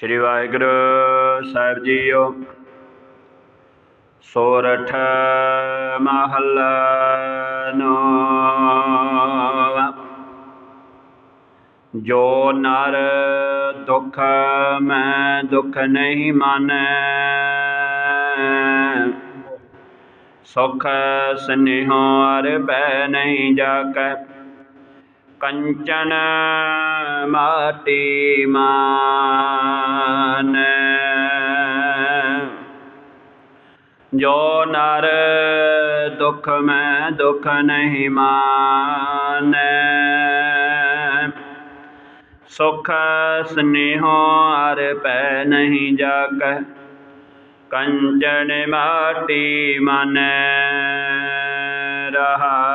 ਸ੍ਰੀ ਵਾਹਿਗੁਰੂ ਸਾਹਿਬ JIO. ਸੋਰਠ ਮਹੱਲਾ ਨੌਵਾਂ। ਜੋ ਨਰ ਦੁਖ ਮੈਂ ਦੁਖ ਨਹੀਂ ਮਾਨੈ। ਸੁਖ ਸਨੇਹੋ ਅਰ ਬੈ ਨਹੀਂ ਜਾਕੈ। ਕੰਚਨ ਮਾਟੀ ਮਾਨੈ। ਜੋ ਨਰ ਦੁਖ ਮੈਂ ਦੁਖ ਨਹੀਂ ਮਾਨੈ। ਸੁਖ ਸਨੇਹੋ ਅਰ ਪੈ ਨਹੀਂ ਜਾਕੈ ਕੰਚਨ ਮਾਟੀ ਮਨ ਰਹਾਉ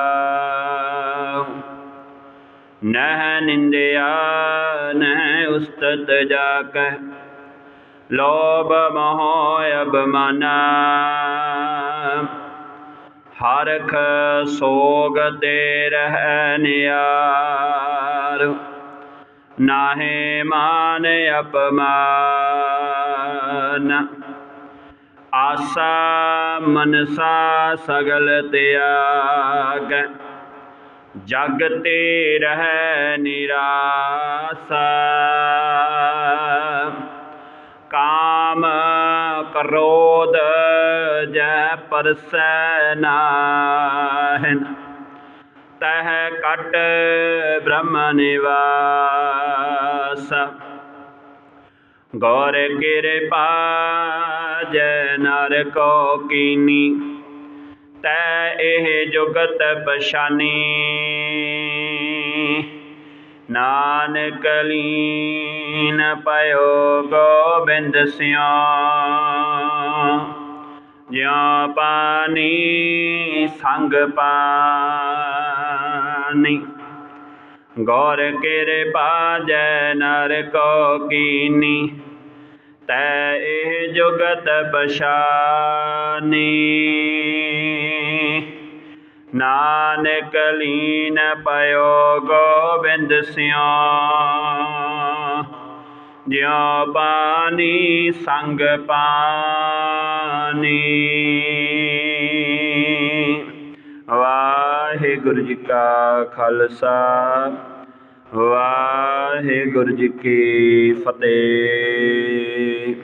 ਨਹਿ ਨਿੰਦਿਆ, ਨਹਿ ਉਸਤਤ ਜਾਕੈ ਲੋਭ ਮੋਹ ਅਭਮਾਨਾ ਹਰਖ ਸੋਗ ਤੇ ਰਹਿ ਨਿਆਰ, ਨਾਹੇ ਮਾਨ ਅਪਮਾਨ। ਆਸਾ ਮਨਸਾ ਸਗਲ ਤਿਆਗ ਜਗ ਤੇ ਰਹਿ ਨਿਰਾਸਾ। ਕਾਮ ਕ੍ਰੋਧ ਜੈ ਪਰਸੈ ਨਾਹਿਨ ਤਹ ਕਟ ਬ੍ਰਹਮ ਨਿਵਾਸ। ਗੌਰ ਕਿਰਪਾ ਜੈ ਨਰ ਕੋ ਕੀਨੀ। ਤੈ ਇਹ ਜੁਗਤ ਪਛਾਨੀ। ਨਾਨਕ ਲੀਨ ਪਇਓ ਗੋਬਿੰਦ ਸਿਓ। ਜਿਉ ਪਾਣੀ ਸੰਗ ਪਾਣੀ। ਗੌਰ ਕਿਰਪਾ ਜੈ ਨਰ ਕੋ ਕੀਨੀ। ਤੈ ਇਹ ਜੁਗਤ ਬਸ਼ਾਨੀ ਨਾਨਕ ਲੀਨ ਪਇਓ ਗੋਬਿੰਦ ਸਿਓ। ਜਿਉ ਪਾਣੀ ਸੰਗ ਪਾਨੀ ਵਾਹਿਗੁਰੂ ਜੀ ਕਾ ਖਾਲਸਾ। ਵਾਹਿਗੁਰੂ ਜੀ ਕੀ ਫਤਿਹ।